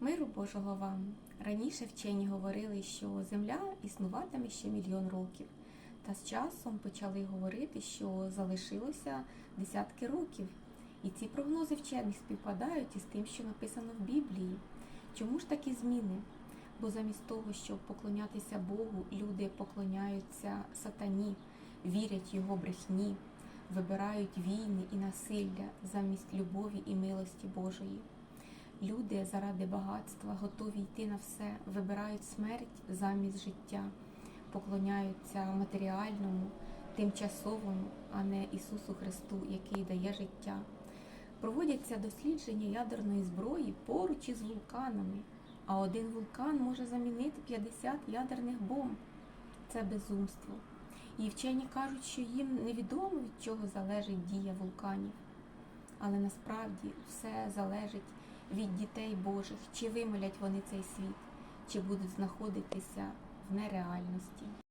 Миру Божого вам. Раніше вчені говорили, що Земля існуватиме ще мільйон років. Та з часом почали говорити, що залишилося десятки років. І ці прогнози вчених співпадають із тим, що написано в Біблії. Чому ж такі зміни? Бо замість того, щоб поклонятися Богу, люди поклоняються сатані, вірять його брехні, вибирають війни і насилля замість любові і милості Божої. Люди заради багатства готові йти на все, вибирають смерть замість життя, поклоняються матеріальному, тимчасовому, а не Ісусу Христу, який дає життя. Проводяться дослідження ядерної зброї поруч із вулканами, а один вулкан може замінити 50 ядерних бомб. Це безумство. І вчені кажуть, що їм невідомо від чого залежить дія вулканів. Але насправді все залежить від дітей Божих, чи вимолять вони цей світ, чи будуть знаходитися в нереальності.